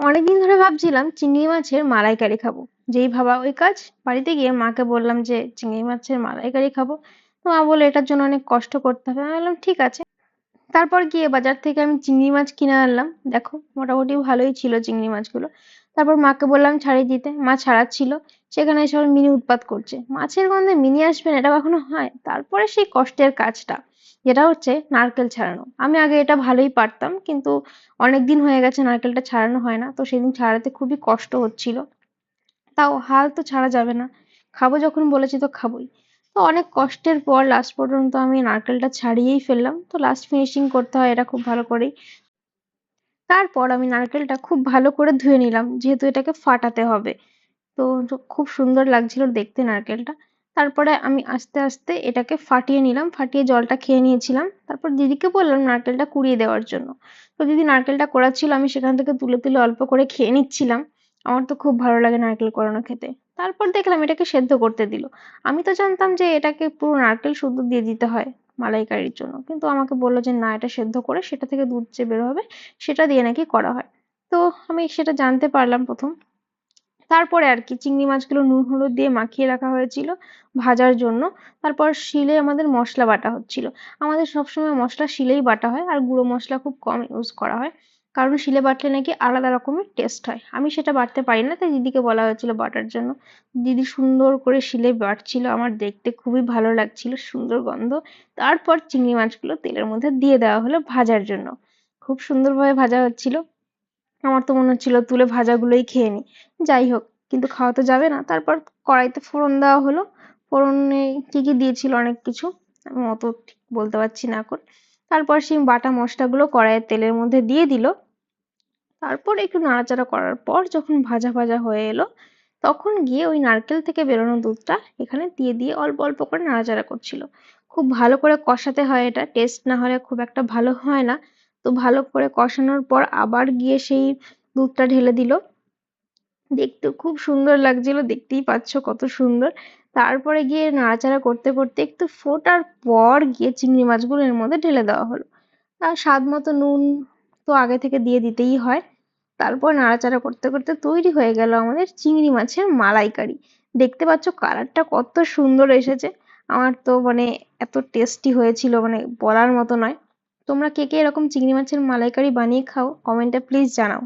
অনেকদিন ধরে ভাবছিলাম চিংড়ি মাছের মালাইকারি খাব। যেই ভাবা ওই কাজ, বাড়িতে গিয়ে মাকে বললাম যে, চিংড়ি মাছের মালাইকারি খাব। তো মা বলল, এটার জন্য অনেক কষ্ট করতে হবে। আমি বললাম, ঠিক আছে। তারপর গিয়ে বাজার থেকে আমি চিংড়ি মাছ কিনে আনলাম। দেখো, মোটামুটি ভালোই ছিল চিংড়ি মাছগুলো। তারপর মাকে বললাম, ছাড়িয়ে দিতে। মা ছাড়াচ্ছিল। সেখানে এসে মিনি উৎপাত করছে। মাছের গন্ধে মিনি আসবে না, এটা কখনো হয়? তারপরে সেই কষ্টের কাজটা। যেটা হচ্ছে নারকেল ছাড়ানো। আমি আগে এটা ভালোই পারতাম, কিন্তু অনেকদিন হয়ে গেছে নারকেলটা ছাড়ানো হয় না, তো সেদিন ছাড়াতে খুবই কষ্ট হচ্ছিল। তাও হাল তো ছাড়া যাবে না, খাব যখন বলেছি তো খাবোই। তো অনেক কষ্টের পর লাস্ট পর্যন্ত আমি নারকেলটা ছাড়িয়েই ফেললাম, তো লাস্ট ফিনিশিং করতে হয় এটা খুব ভালো করেই। তারপর আমি নারকেলটা খুব ভালো করে ধুয়ে নিলাম, যেহেতু এটাকে ফাটাতে হবে। তো খুব সুন্দর লাগছিল দেখতে নারকেলটা। তারপরে আমি আস্তে আস্তে এটাকে ফাটিয়ে নিলাম, ফাটিয়ে জলটা খেয়ে নিয়েছিলাম। তারপর দিদিকে বললাম নারকেলটা কুড়িয়ে দেওয়ার জন্য। তো দিদি নারকেলটা করাচ্ছিল, আমি সেখান থেকে তুলে তুলে অল্প করে খেয়ে নিচ্ছিলাম। আমার তো খুব ভালো লাগে নারকেল কোরানো খেতে। তারপর দেখলাম এটাকে সেদ্ধ করতে দিল। আমি তো জানতাম যে এটাকে পুরো নারকেল শুদ্ধ দিয়ে দিতে হয় মালাইকারির জন্য। কিন্তু আমাকে বলল যে না, এটা সেদ্ধ করে সেটা থেকে দুধ যে বের হবে, সেটা দিয়ে নাকি করা হয়। তো আমি সেটা জানতে পারলাম প্রথম। তারপরে আর কি চিংড়ি মাছগুলো নুন, হলুদ দিয়ে মাখিয়ে রাখা হয়েছিল ভাজার জন্য। তারপর শিলে আমাদের মশলা বাটা হচ্ছিল। আমাদের সবসময় মশলা শিলেই বাটা হয় আর গুঁড়ো মশলা খুব কম ইউজ করা হয়। কারণ শিলে বাটলে নাকি আলাদা রকমের টেস্ট হয়। আমি সেটা বাটতে পারি না, তাই দিদিকে বলা হয়েছিল বাটার জন্য। দিদি সুন্দর করে শিলে বাটছিল, আমার দেখতে খুবই ভালো লাগছিল, সুন্দর গন্ধ। তারপর চিংড়ি মাছগুলো তেলের মধ্যে দিয়ে দেওয়া হলো ভাজার জন্য। খুব সুন্দরভাবে ভাজা হচ্ছিল। আমার তো মনে হচ্ছিল তুলে ভাজাগুলোই খেয়ে নিই যাই হোক, কিন্তু খাওয়া তো যাবে না। তারপর কড়াইতে ফোড়ন দেওয়া হলো। ফোড়নে কি কি দিয়েছিল অনেক কিছু, আমি অত ঠিক বলতে পারছি না এখন। তারপর সেই বাটা মশলাগুলো কড়াইয়ের তেলের মধ্যে দিয়ে দিল। তারপর একটু নাড়াচাড়া করার পর যখন ভাজা ভাজা হয়ে এলো, তখন গিয়ে ওই নারকেল থেকে বেরোনো দুধটা এখানে দিয়ে দিয়ে অল্প অল্প করে নাড়াচাড়া করছিল। খুব ভালো করে কষাতে হয় এটা, টেস্ট না হলে খুব একটা ভালো হয় না। তো ভালো করে কষানোর পর আবার গিয়ে সেই দুধটা ঢেলে দিল। দেখতে খুব সুন্দর লাগছিল, দেখতেই পাচ্ছ কত সুন্দর। তারপরে গিয়ে নাড়াচাড়া করতে করতে একটু ফোটার পর গিয়ে চিংড়ি মাছগুলো এর মধ্যে ঢেলে দেওয়া হলো। আর স্বাদ মতো নুন তো আগে থেকে দিয়ে দিতেই হয়। তারপর নাড়াচাড়া করতে করতে তৈরি হয়ে গেল আমাদের চিংড়ি মাছের মালাইকারি। দেখতে পাচ্ছ কালারটা কত সুন্দর এসেছে। আমার তো মানে এত টেস্টি হয়েছিল মানে বলার মতো নয়। তোমরা কে কে এরকম চিংড়ি মাছের মালাইকারি বানিয়ে খাও কমেন্টে প্লিজ জানাও।